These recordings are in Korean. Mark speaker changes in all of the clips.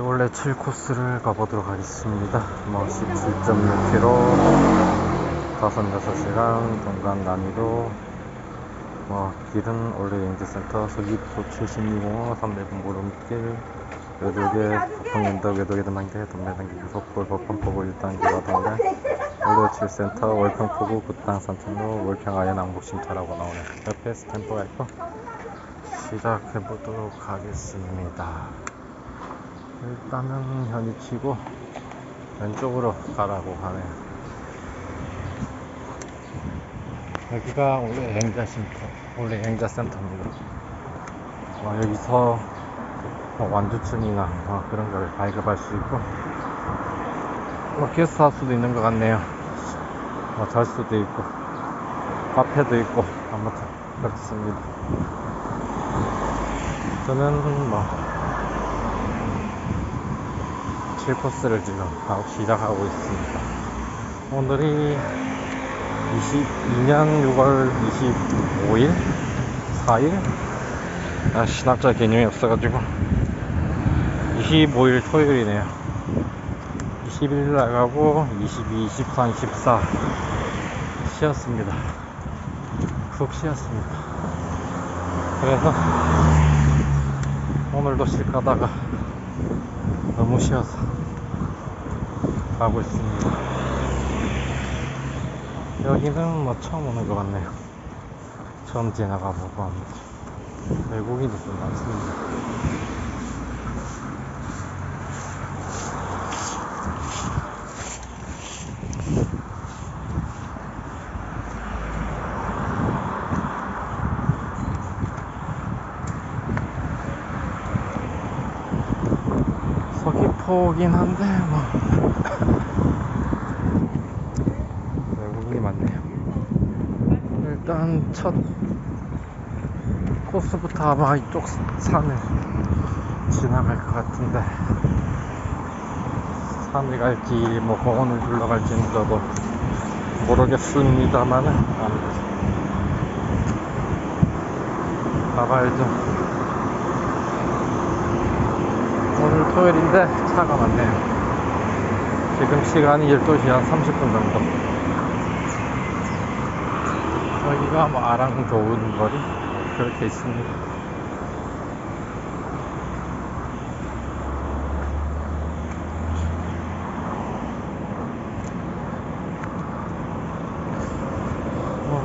Speaker 1: 원래 7코스를 가보도록 하겠습니다. 뭐 17.6km, 5, 6시간, 동간 난이도, 뭐 길은 원래 영재센터, 서귀포 72공원, 3대분 보름길, 외도계, 북풍연덕, 외도계 등반계, 동매단계 유속골, 법판포구 1단계 와 동계, 원래 7센터, 월평포구, 굿당 산천로, 월평 아연 낭복신차라고 나오네. 옆에 스탬프가 있고, 시작해보도록 하겠습니다. 일단은 현이 치고 왼쪽으로 가라고 하네요. 여기가 원래 행자센터, 원래 행자센터입니다. 어, 여기서 뭐 완두층이나 뭐 그런 걸 발급할 수 있고, 뭐 게스트 하우스도 있는 것 같네요. 뭐잘 수도 있고, 카페도 있고, 아무튼 그렇습니다. 저는 뭐 7 코스를 지금 하고 시작하고 있습니다. 오늘이 22년 6월 25일 4일? 아, 신학자 개념이 없어가지고 25일 토요일이네요. 21일 나가고 22, 23, 24 쉬었습니다. 푹 쉬었습니다. 그래서 오늘도 쉴 가다가 너무 쉬어서 가고 있습니다. 여기는 뭐 처음 오는 것 같네요. 처음 지나가 보고 합니다. 외국인이 좀 많습니다. 서귀포긴 한데 뭐 외국인이 많네요. 일단 첫 코스부터 아마 이쪽 산을 지나갈 것 같은데 산을 갈지 뭐 공원을 둘러갈지는 저도 모르겠습니다만은 아무튼 가봐야죠. 오늘 토요일인데 차가 많네요. 지금 시간이 12시 한 30분 정도. 여기가 뭐 아랑 좋은 거리? 그렇게 있습니다. 어,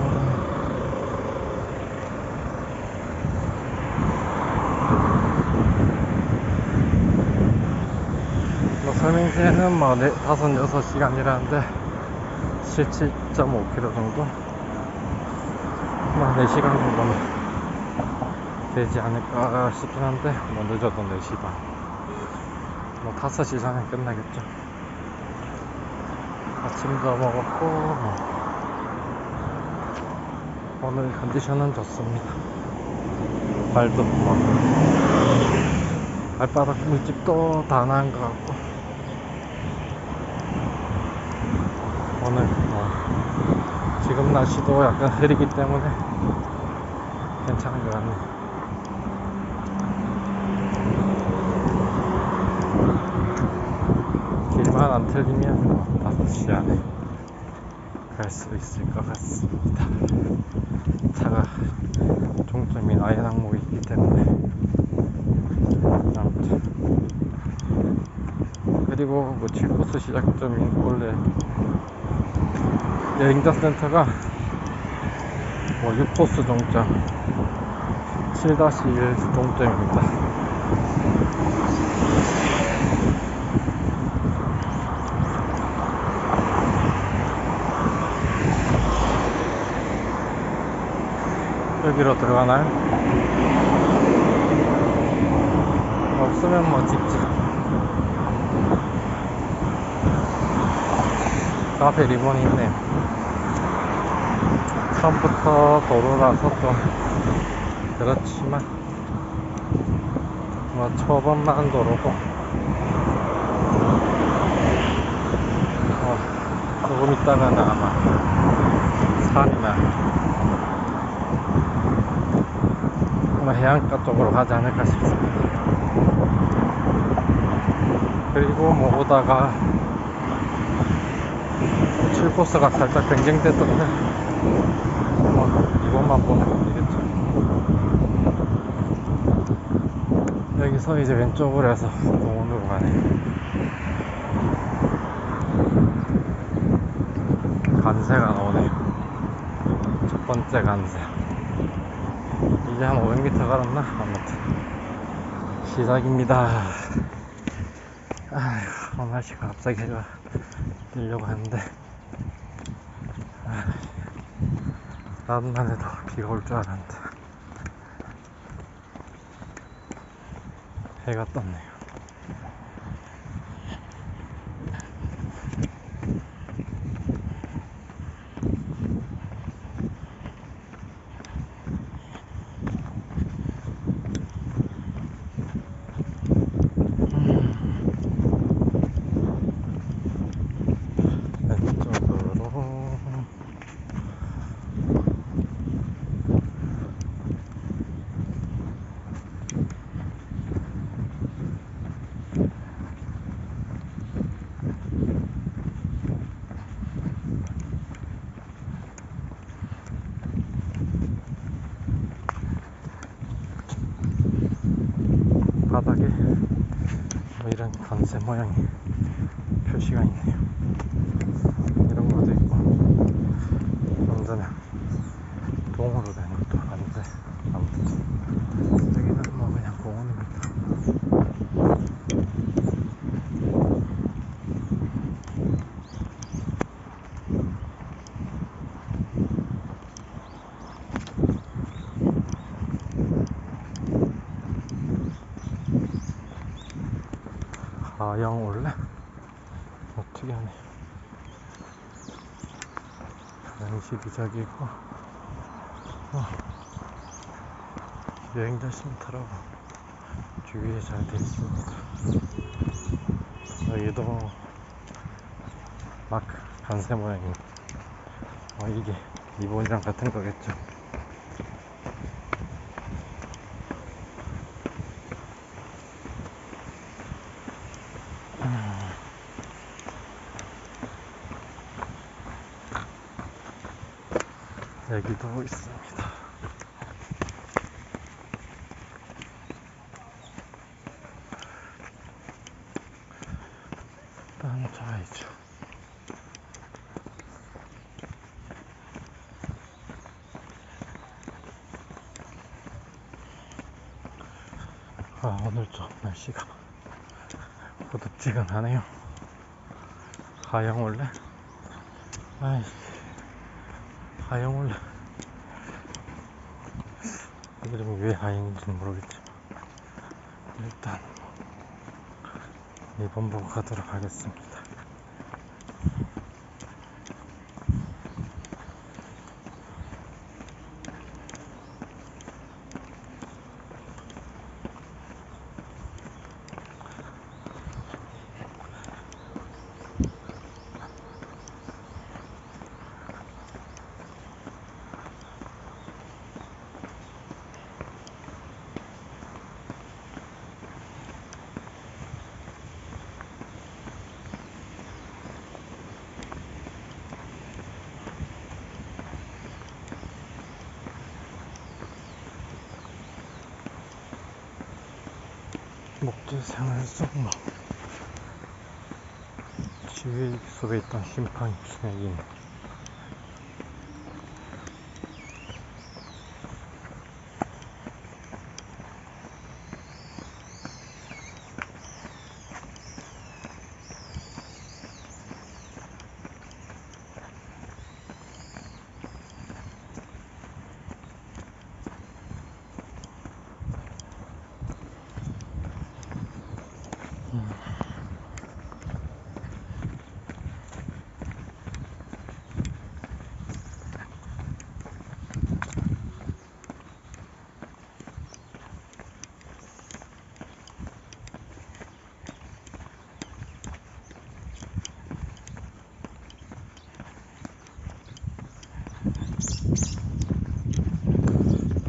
Speaker 1: 뭐 설명제는 뭐 네, 다섯 여섯 시간이라는데 17.5km 정도 뭐 4시간 정도는 되지 않을까 싶긴 한데 뭐 늦어도 4시 반 뭐 5시 전에 끝나겠죠. 아침도 먹었고 뭐. 오늘 컨디션은 좋습니다. 발도 뭐 발바닥 물집도 다 나은 것 같고. 오늘 어, 지금 날씨도 약간 흐리기 때문에 괜찮은 것 같네요. 길만 안 틀리면 뭐 5시 안에 갈 수 있을 것 같습니다. 차가 종점이 아예 항목이 있기 때문에 아무튼 그리고 뭐 7코스 시작점인 원래 여행자 센터가 뭐 6코스 종점 7-1 종점입니다 여기로 들어가나요? 없으면 뭐 찍지 카페 리본이 있네요 처음부터 도로라서 좀 그렇지만 뭐 초반만 도로고 어, 조금 있다가는 아마 산이나 뭐 해안가 쪽으로 가지 않을까 싶습니다. 그리고 뭐 오다가 7코스가 살짝 뱅쟁됐던데 뭐 이것만 보면 되겠죠? 여기서 이제 왼쪽으로 해서 공원으로 가네 간세가 나오네요. 첫 번째 간세. 이제 한 500m 갈았나? 아무튼. 시작입니다. 아휴 날씨가 갑자기 해가 뛰려고 하는데. 낮만 해도 비가 올 줄 알았는데. 해가 떴네요 왼쪽으로 바닥에 뭐 이런 관세 모양의 표시가 있네요. 이런 것도 있고 완전히 동으로 된 것도 아닌데 아무튼 여기는 뭐 그냥 공원입니다. 하영 올래? 어떻게 하네. 양식이 저기고, 어, 여행자 쉼터라고 주위에 잘 돼 있습니다. 여기도 막 간세 모양이, 어, 이게 이번이랑 같은 거겠죠. 여기도 있습니다. 딴 좌회죠. 아, 오늘 좀 날씨가 후덥지근하네요. 하영 올래? 아이, 하영 올래? 이름이 왜 하영인지는 모르겠지만 일단 이번 보고 가도록 하겠습니다. 목재 생활 속목 지휘 속에 있던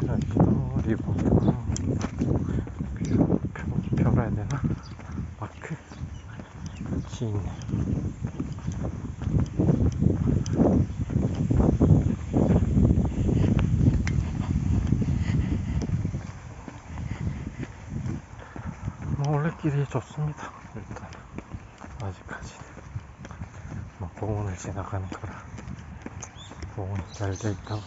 Speaker 1: 시돌이 보면 표, 표, 표라 해야 되나? 마크? 같이 있네. 잘 돼 있다고?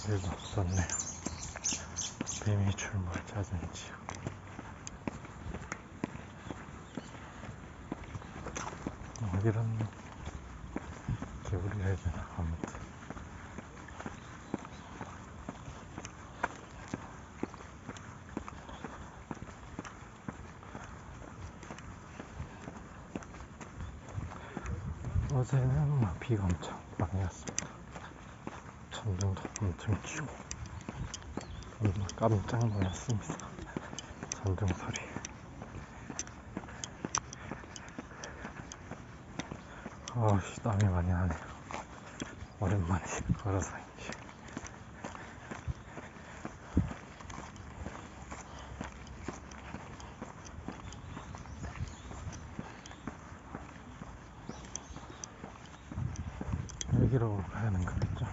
Speaker 1: 길도 좋네요. 뱀이 출몰자든지. 뭐 이런 개구리가 해야 되나 아무튼. 어제는 막 비가 엄청 왔습니다. 천둥도 엄청 치고 정말 깜짝 놀랐습니다. 천둥 소리. 아우씨 땀이 많이 나네요. 오랜만에 걸어서인지. 여기로 가는 거겠죠?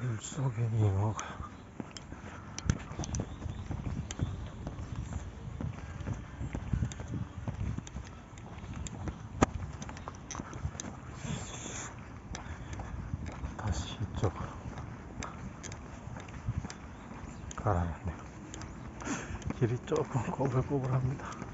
Speaker 1: 물 잉어가 다시 이쪽으로 가라앉네요. 길이 조금 꼬불꼬불합니다.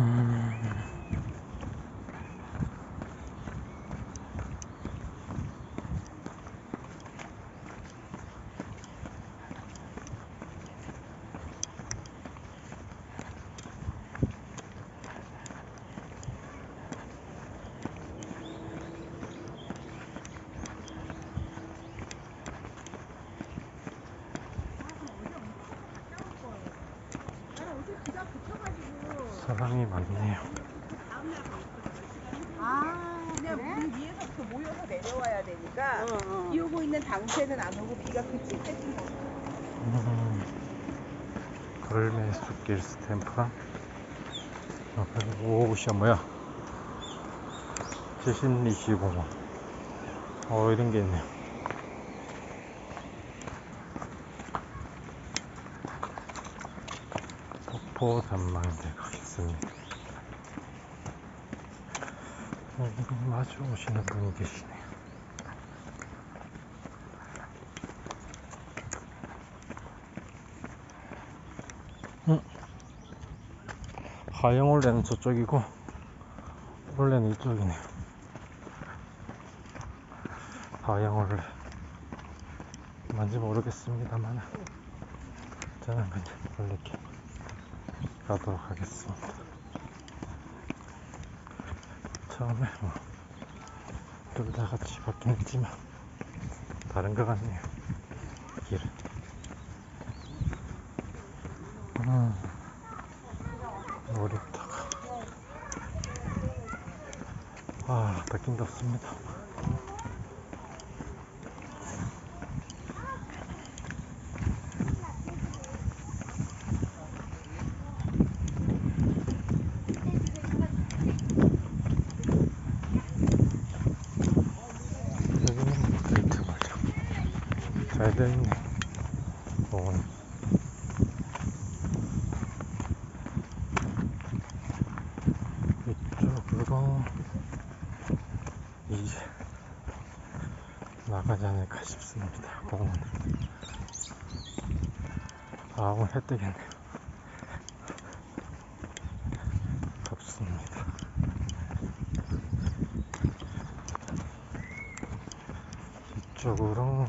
Speaker 1: 음. 사람이 많네요.
Speaker 2: 아,
Speaker 3: 그냥
Speaker 2: 그래?
Speaker 3: 물 위에서부터 모여서 내려와야 되니까
Speaker 2: 어, 어.
Speaker 3: 비 오고 있는 당시에는 안 오고 비가 그칠 때쯤 오고
Speaker 1: 음, 걸매 숲길 스탬프랑 어, 그리고 오우샤 뭐야 7025원 어 이런 게 있네요 폭포 전망대 여기 마주 오시는 분이 계시네요 하영 올레는 저쪽이고 올레는 이쪽이네요 하영 올레 뭔지 모르겠습니다만 저는 그냥 올레길 가도록 하겠습니다. 처음에 뭐 둘 다 같이 받긴 했지만 다른 것 같네요 길은. 음. 놀이터가. 아 덥긴 덥습니다 여기는 데이트 말이야 잘 돼있네 공원 이쪽으로 이제 나가지 않을까 싶습니다. 공원. 아, 오늘 해 뜨겠네요. 덥습니다. 이쪽으로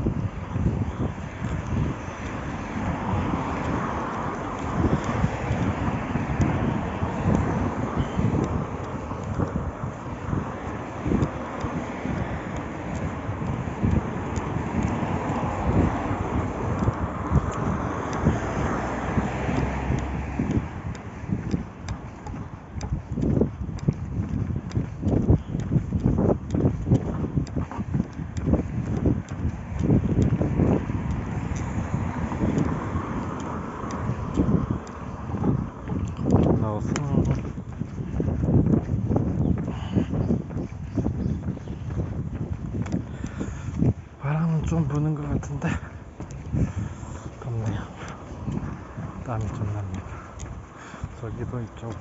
Speaker 1: 저기도 이쪽으로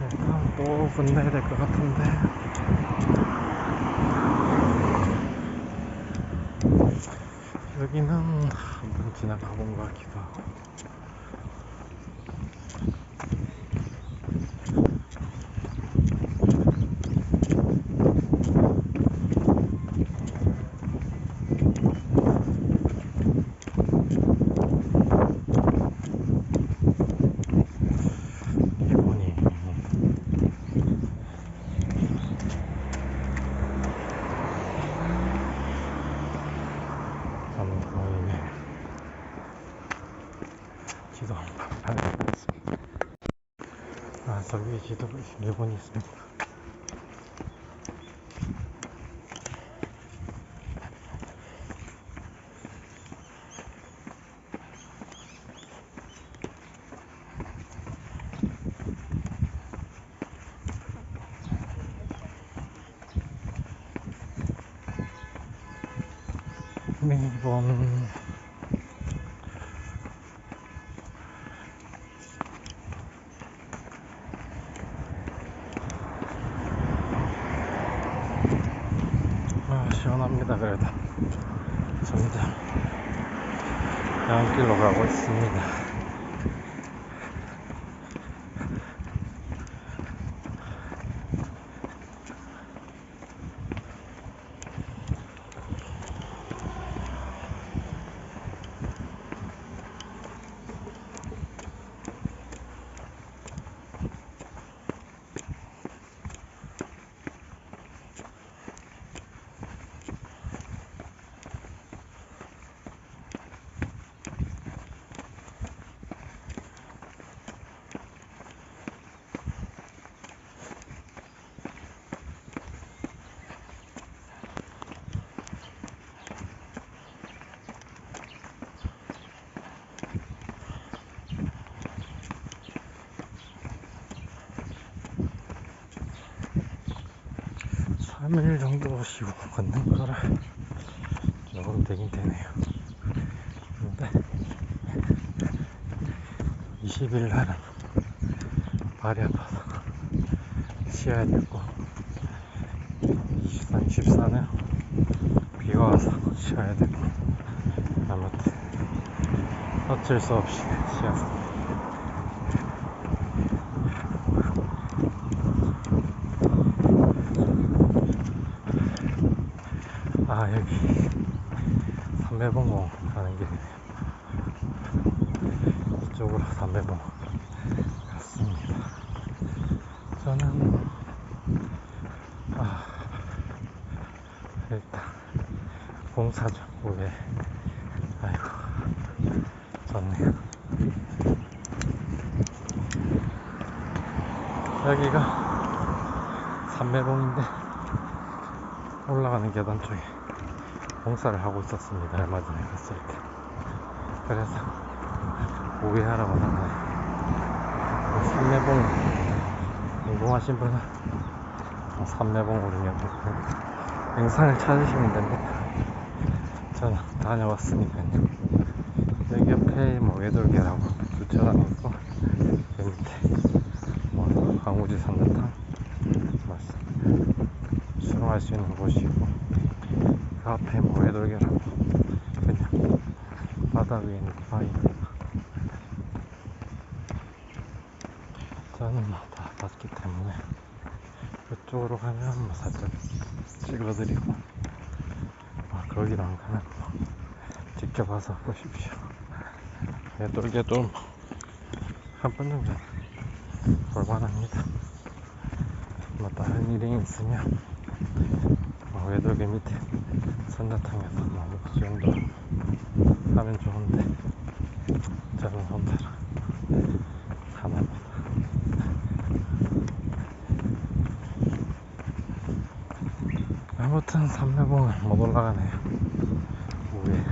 Speaker 1: 일단 또 건너야 될 것 같은데. 여기는 한번 지나가 본 것 같기도 하고 일본이 한번 보이네 지도 한번 봐야겠습니다 아 저기 지도 일본이 있습니 我靠！我去。 3일 정도 쉬고 걷는 거라 조금 되긴 되네요. 근데 20일 날은 발이 아파서 쉬어야 되고 23, 24는 비가 와서 쉬어야 되고 아무튼 어쩔 수 없이 쉬어서 여기 삼매봉공 가는 길이네요 이쪽으로 삼매봉 갔습니다. 저는 아 일단 공사죠 위에 아이고 좋네요. 여기가 삼매봉인데 올라가는 계단 쪽에 공사를 하고 있었습니다. 얼마 전에 갔을 때. 그래서 오해하라고 하나요. 삼매봉 궁금하신 분은 삼매봉 오르면 영상을 찾으시면 됩니다. 저는 다녀왔으니까요. 여기 옆에 뭐 외돌개라고 주차장 있고 여기 밑에 뭐 황우지 삼계탕 수영할 수 있는 곳이고 그 앞에 뭐 외돌개라고 그냥 바다 위에 있는 바위입니다. 저는 뭐다 봤기 때문에 그쪽으로 가면 뭐 살짝 찍어드리고 아, 거기로 안 가면 뭐 와서 보십시오. 개돌개돌 한번 정도 볼만합니다. 뭐 다른 일이 있으면 뭐 외돌개 밑에 선자탕에서 뭐 수영도 하면 좋은데 저는 혼자라 하나보다. 아무튼 삼매봉은 못 올라가네요 위에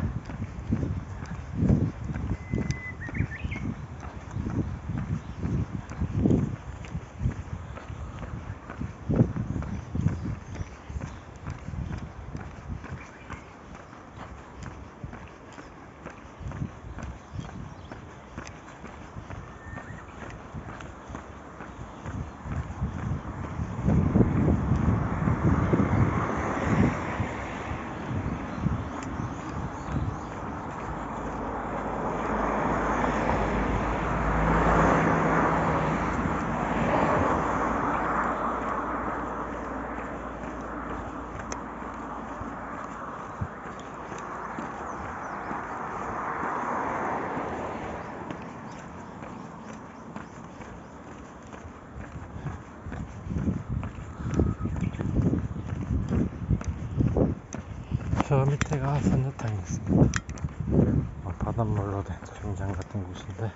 Speaker 1: 저 밑에가 선자탕이 어, 바닷물로 된 수영장 같은 곳인데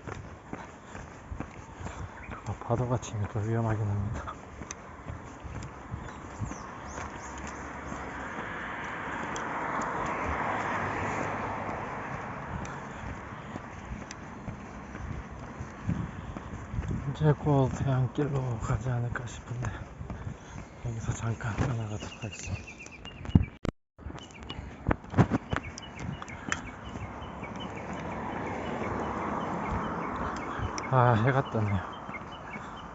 Speaker 1: 어, 파도가 치면 좀 위험하긴 합니다. 이제 곧 해안길로 가지 않을까 싶은데 여기서 잠깐 떠나가도록 하겠습니다 아 해가 떴네요.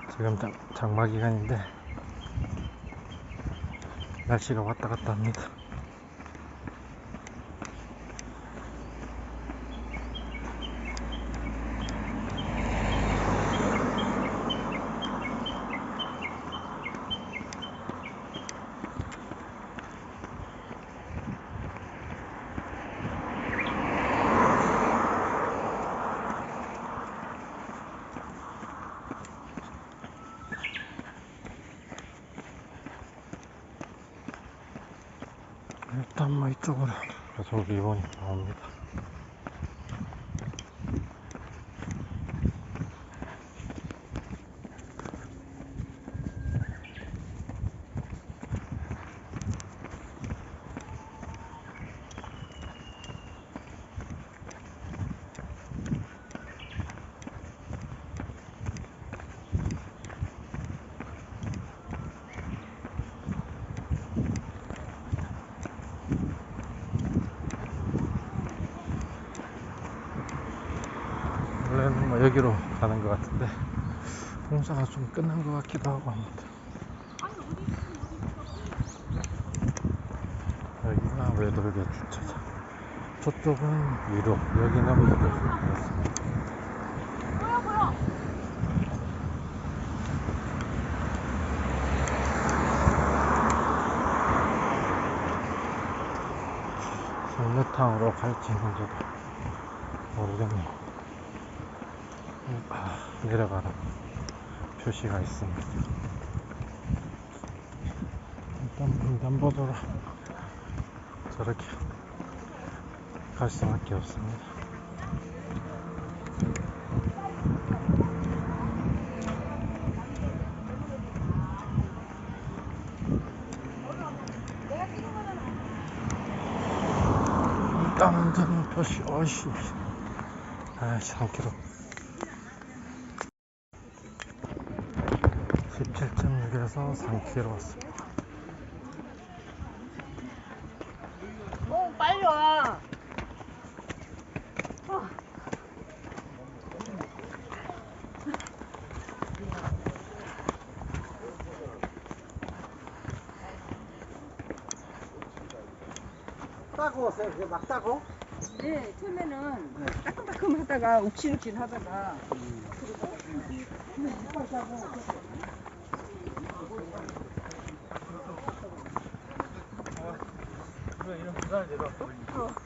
Speaker 1: 지금 장, 장마 기간인데 날씨가 왔다 갔다 합니다 일단 뭐 이쪽으로. 계속 리본이 나옵니다 원래는 뭐 여기로 가는 것 같은데 공사가 좀 끝난 것 같기도 하고 합니다. 여기가 외돌개 주차장. 저쪽은 위로 여기는
Speaker 3: 뭐야?
Speaker 1: 성내탕으로 갈지는 저도 모르겠네요 아, 내려가라 표시가 있습니다. 일단 횡단보도로 저렇게 갈 수밖에 없습니다. 일단은 저는 표시 어이씨. 아이씨 3km 17.6에서 3km 왔습니다
Speaker 3: 어 빨리 와.
Speaker 2: 따고 오세요. 그게 막 따고.
Speaker 3: 네 처음에는 갔다가 욱신욱신 하다가
Speaker 1: 이런 부산을 내려왔어?